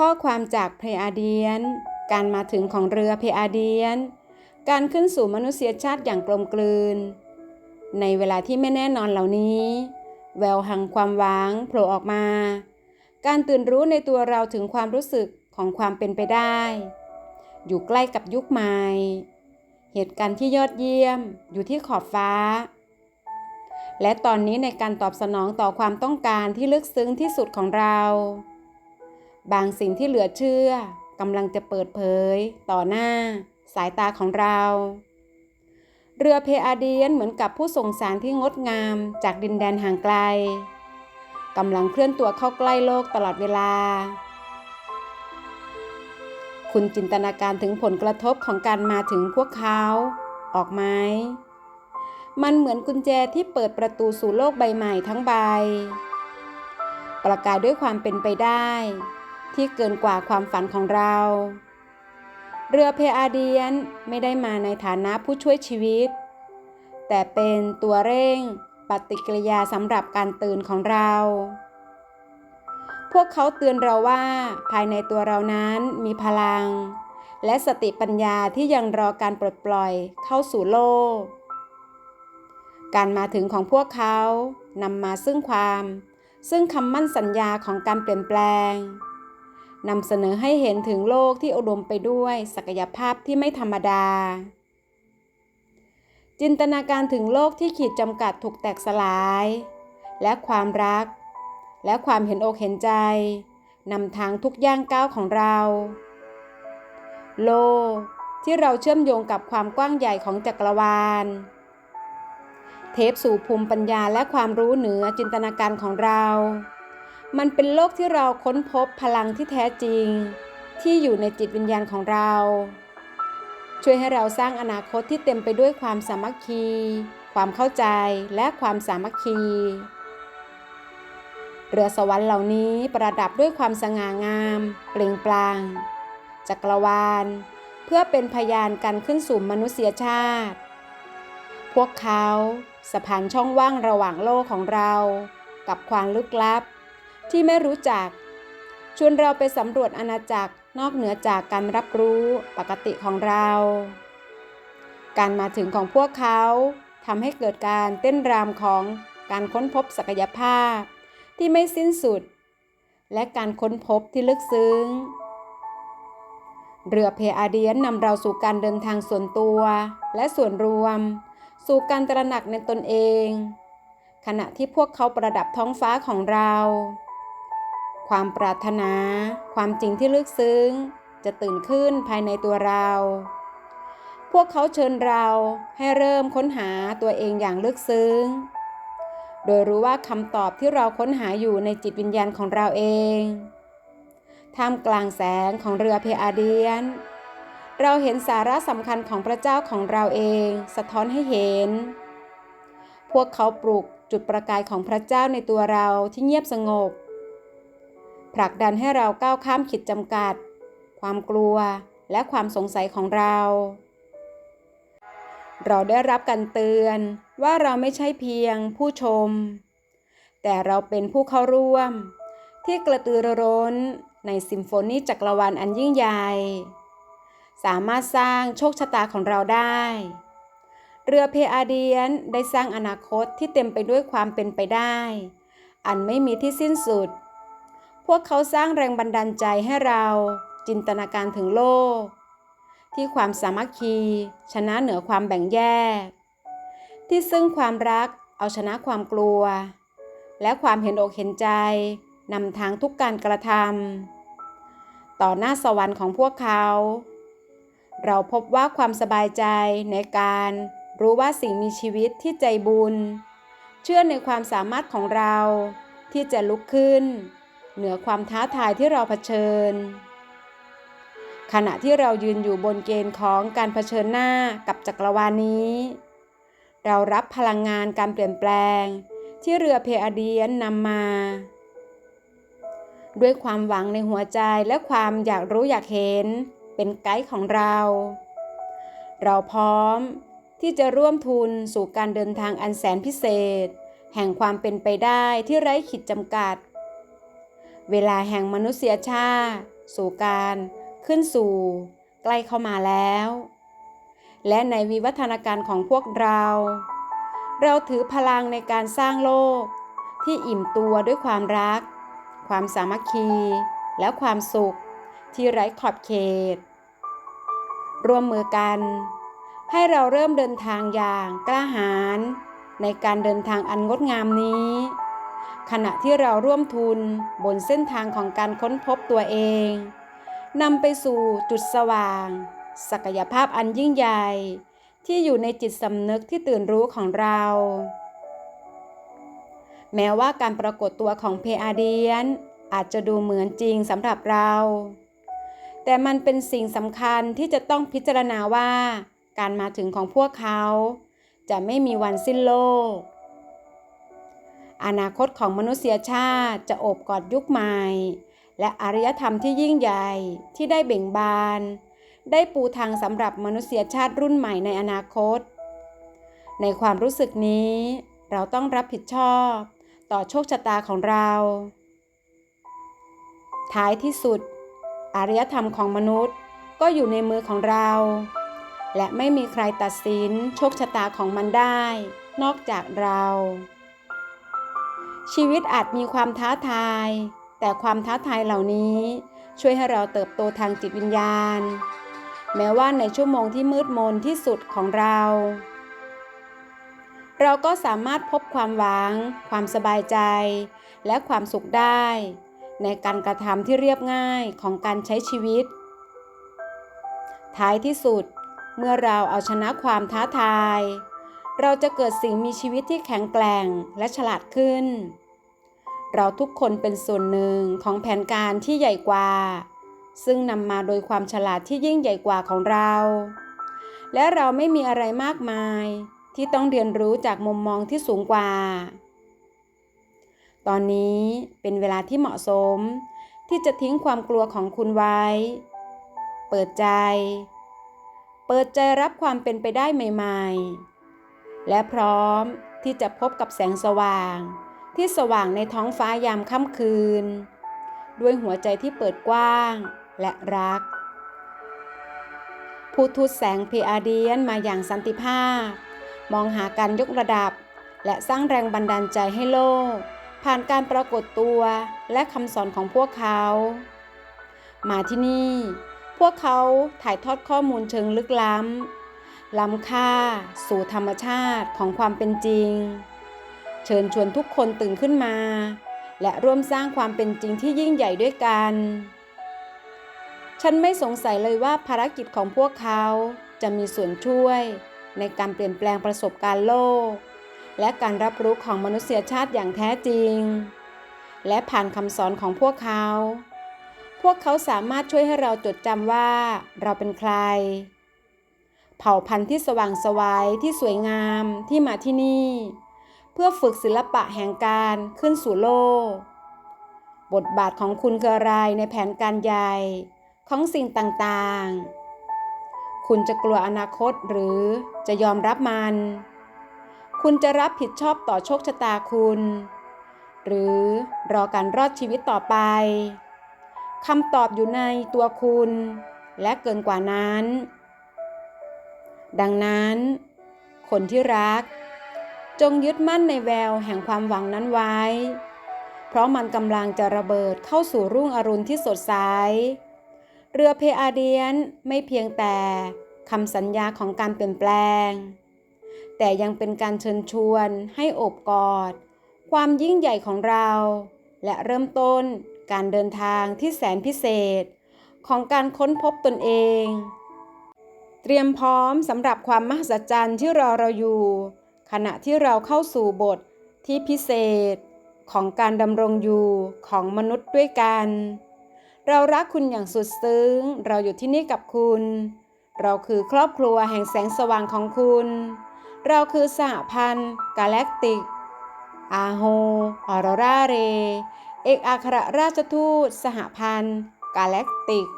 ข้อความจากเพอาเดียน การมาถึงของเรือเพอาเดียน การขึ้นสู่มนุษยชาติอย่างกลมกลืน ในเวลาที่ไม่แน่นอนเหล่านี้ แววห่งความหวังโผล่ออกมา การตื่นรู้ในตัวเราถึงความรู้สึกของความเป็นไปได้ อยู่ใกล้กับยุคใหม่ เหตุการณ์ที่ยอดเยี่ยมอยู่ที่ขอบฟ้า และตอนนี้ในการตอบสนองต่อความต้องการที่ลึกซึ้งที่สุดของเรา บางสิ่งที่เหลือเชื่อกำลังจะเปิดเผย ต่อหน้า สายตาของเรา เรือเพอาเดียนเหมือนกับผู้ส่งสารที่งดงามจากดินแดนห่างไกลกำลังเคลื่อนตัวเข้าใกล้โลกตลอดเวลา คุณจินตนาการถึงผลกระทบของการมาถึงพวกเขา ออกไหม มันเหมือนกุญแจที่เปิดประตูสู่โลกใบใหม่ทั้งใบ ประกาศด้วยความเป็นไปได้ ที่เกินกว่าความฝันของเรา เรือเพอาเดียนไม่ได้มาในฐานะผู้ช่วยชีวิต แต่เป็นตัวเร่งปฏิกิริยาสำหรับการตื่นของเรา พวกเขาเตือนเราว่าภายในตัวเรานั้นมีพลัง และสติปัญญาที่ยังรอการปลดปล่อยเข้าสู่โลก การมาถึงของพวกเขานำมาซึ่งความ ซึ่งคำมั่นสัญญาของการเปลี่ยนแปลง นำเสนอให้เห็นถึงโลกที่อุดมไปด้วยศักยภาพที่ไม่ธรรมดา จินตนาการถึงโลกที่ขีดจำกัดถูกแตกสลาย และความรัก และความเห็นอกเห็นใจนำทางทุกย่างก้าวของเรา โลกที่เราเชื่อมโยงกับความกว้างใหญ่ของจักรวาล เทปสู่ภูมิปัญญาและความรู้เหนือจินตนาการของเรา มันเป็นโลกที่เราค้นพบพลังที่แท้จริง ที่อยู่ในจิตวิญญาณของเรา ช่วยให้เราสร้างอนาคตที่เต็มไปด้วยความสามัคคี ความเข้าใจและความสามัคคี เรือสวรรค์เหล่านี้ประดับด้วยความสง่างาม เปล่งปลั่งจักรวาล เพื่อเป็นพยานกันขึ้นสู่มนุษยชาติ พวกเขาสะพานช่องว่างระหว่างโลกของเรา กับความลึกลับ ที่ไม่รู้จัก ชวนเราไปสำรวจอาณาจักรนอกเหนือจากการรับรู้ปกติของเรา การมาถึงของพวกเขาทำให้เกิดการเต้นรำของการค้นพบศักยภาพ ที่ไม่สิ้นสุด และการค้นพบที่ลึกซึ้ง เรือเพอาเดียนนำเราสู่การเดินทางส่วนตัวและส่วนรวม สู่การตระหนักในตนเอง ขณะที่พวกเขาประดับท้องฟ้าของเรา ความปรารถนา ความจริงที่ลึกซึ้ง จะตื่นขึ้นภายในตัวเรา พวกเขาเชิญเราให้เริ่มค้นหาตัวเองอย่างลึกซึ้ง โดยรู้ว่าคำตอบที่เราค้นหาอยู่ในจิตวิญญาณของเราเอง ท่ามกลางแสงของเรือเพอาเดียน เราเห็นสาระสำคัญของพระเจ้าของเราเอง สะท้อนให้เห็น พวกเขาปลูกจุดประกายของพระเจ้าในตัวเราที่เงียบสงบ ผลักดันให้เราก้าวข้ามขีดจำกัด ความกลัวและความสงสัยของเรา เราได้รับการเตือนว่าเราไม่ใช่เพียงผู้ชม แต่เราเป็นผู้เข้าร่วม ที่กระตือรือร้นในซิมโฟนีจักรวาลอันยิ่งใหญ่ สามารถสร้างโชคชะตาของเราได้ เรือเพอาเดียนได้สร้างอนาคตที่เต็มไปด้วยความเป็นไปได้ อันไม่มีที่สิ้นสุด พวกเขาสร้างแรงบันดาลใจให้เราจินตนาการถึงโลก ที่ความสามัคคี ชนะเหนือความแบ่งแยก ที่ซึ่งความรักเอาชนะความกลัว และความเห็นอกเห็นใจนำทางทุกการกระทำต่อหน้าสวรรค์ของพวกเขา เราพบว่าความสบายใจในการรู้ว่าสิ่งมีชีวิตที่ใจบุญ เชื่อในความสามารถของเราที่จะลุกขึ้น เหนือความท้าทายที่เราเผชิญ ขณะที่เรายืนอยู่บนเกณฑ์ของการเผชิญหน้ากับจักรวาลนี้ เรารับพลังงานการเปลี่ยนแปลง ที่เรือเพอเดียนนำมา ด้วยความหวังในหัวใจและความอยากรู้อยากเห็นเป็นไกด์ของเรา เราพร้อมที่จะร่วมทุนสู่การเดินทางอันแสนพิเศษ แห่งความเป็นไปได้ที่ไร้ขีดจำกัด เวลาแห่งมนุษยชาติ สู่การขึ้นสู่ ใกล้เข้ามาแล้ว และในวิวัฒนาการของพวกเรา เราถือพลังในการสร้างโลก ที่อิ่มตัวด้วยความรัก ความสามัคคี และความสุขที่ไร้ขอบเขต ร่วมมือกัน ให้เราเริ่มเดินทางอย่างกล้าหาญในการเดินทางอันงดงามนี้ ขณะที่เราร่วมทุนบนเส้นทางของการค้นพบตัวเองนำไปสู่จุดสว่าง ศักยภาพอันยิ่งใหญ่ ที่อยู่ในจิตสำนึกที่ตื่นรู้ของเรา แม้ว่าการปรากฏตัวของเพอาเดียน อาจจะดูเหมือนจริงสำหรับเรา แต่มันเป็นสิ่งสำคัญที่จะต้องพิจารณาว่า การมาถึงของพวกเขา จะไม่มีวันสิ้นโลก อนาคตของมนุษยชาติจะโอบกอดยุคใหม่ และอารยธรรมที่ยิ่งใหญ่ที่ได้เบ่งบาน ได้ปูทางสำหรับมนุษยชาติรุ่นใหม่ในอนาคต ในความรู้สึกนี้เราต้องรับผิดชอบ ต่อโชคชะตาของเรา ท้ายที่สุด อารยธรรมของมนุษย์ก็อยู่ในมือของเรา และไม่มีใครตัดสินโชคชะตาของมันได้ นอกจากเรา ชีวิตอาจมีความท้าทาย แต่ความท้าทายเหล่านี้ ช่วยให้เราเติบโตทางจิตวิญญาณ แม้ว่าในชั่วโมงที่มืดมนที่สุดของเรา เราก็สามารถพบความหวัง ความสบายใจ และความสุขได้ ในการกระทำที่เรียบง่ายของการใช้ชีวิต ท้ายที่สุด เมื่อเราเอาชนะความท้าทาย เราจะเกิดสิ่งมีชีวิตที่แข็งแกร่งและฉลาดขึ้น เราทุกคนเป็นส่วนหนึ่งของแผนการที่ใหญ่กว่า ซึ่งนำมาโดยความฉลาดที่ยิ่งใหญ่กว่าของเรา และเราไม่มีอะไรมากมายที่ต้องเรียนรู้จากมุมมองที่สูงกว่า ตอนนี้เป็นเวลาที่เหมาะสม ที่จะทิ้งความกลัวของคุณไว้ เปิดใจ เปิดใจรับความเป็นไปได้ใหม่ ๆ และพร้อมที่จะพบกับแสงสว่าง ที่สว่างในท้องฟ้ายามค่ำคืน ด้วยหัวใจที่เปิดกว้างและรัก ผู้ทูตแสงเพอาเดียนมาอย่างสันติภาพ มองหาการยกระดับ และสร้างแรงบันดาลใจให้โลก ผ่านการปรากฏตัวและคำสอนของพวกเขา มาที่นี่ พวกเขาถ่ายทอดข้อมูลเชิงลึกล้ำ ล้ำค่า สู่ธรรมชาติของความเป็นจริง เชิญชวนทุกคนตื่นขึ้นมา และร่วมสร้างความเป็นจริงที่ยิ่งใหญ่ด้วยกัน ฉันไม่สงสัยเลยว่าภารกิจของพวกเขาจะมีส่วนช่วย ในการเปลี่ยนแปลงประสบการณ์โลก และการรับรู้ของมนุษยชาติอย่างแท้จริง และผ่านคำสอนของพวกเขา พวกเขาสามารถช่วยให้เราจดจำว่าเราเป็นใคร เผ่าพันธุ์ที่สว่างสวัยที่สวยงามที่มาที่นี่ เพื่อฝึกศิลปะแห่งการขึ้นสู่โลก บทบาทของคุณคืออะไรในแผนการใหญ่ของสิ่งต่างๆ คุณจะกลัวอนาคตหรือจะยอมรับมัน คุณจะรับผิดชอบต่อโชคชะตาคุณ หรือรอการรอดชีวิตต่อไปคำตอบอยู่ในตัวคุณ และเกินกว่านั้น ดังนั้น คนที่รัก จงยึดมั่นในแววแห่งความหวังนั้นไว้ เพราะมันกำลังจะระเบิดเข้าสู่รุ่งอรุณที่สดใส เรือเพอาเดียนไม่เพียงแต่คำสัญญาของการเปลี่ยนแปลง แต่ยังเป็นการเชิญชวนให้อบกอด ความยิ่งใหญ่ของเรา และเริ่มต้นการเดินทางที่แสนพิเศษ ของการค้นพบตนเอง เตรียมพร้อมสำหรับความมหัศจรรย์ที่รอเราอยู่ ขณะที่เราเข้าสู่บทที่พิเศษของการดำรงอยู่ของมนุษย์ด้วยกัน เรารักคุณอย่างสุดซึ้ง เราอยู่ที่นี่กับคุณ เราคือครอบครัวแห่งแสงสว่างของคุณ เราคือสหพันธ์กาแล็กติก อาโฮออโรราเร เอกอัครราชทูต สหพันธ์กาแล็กติก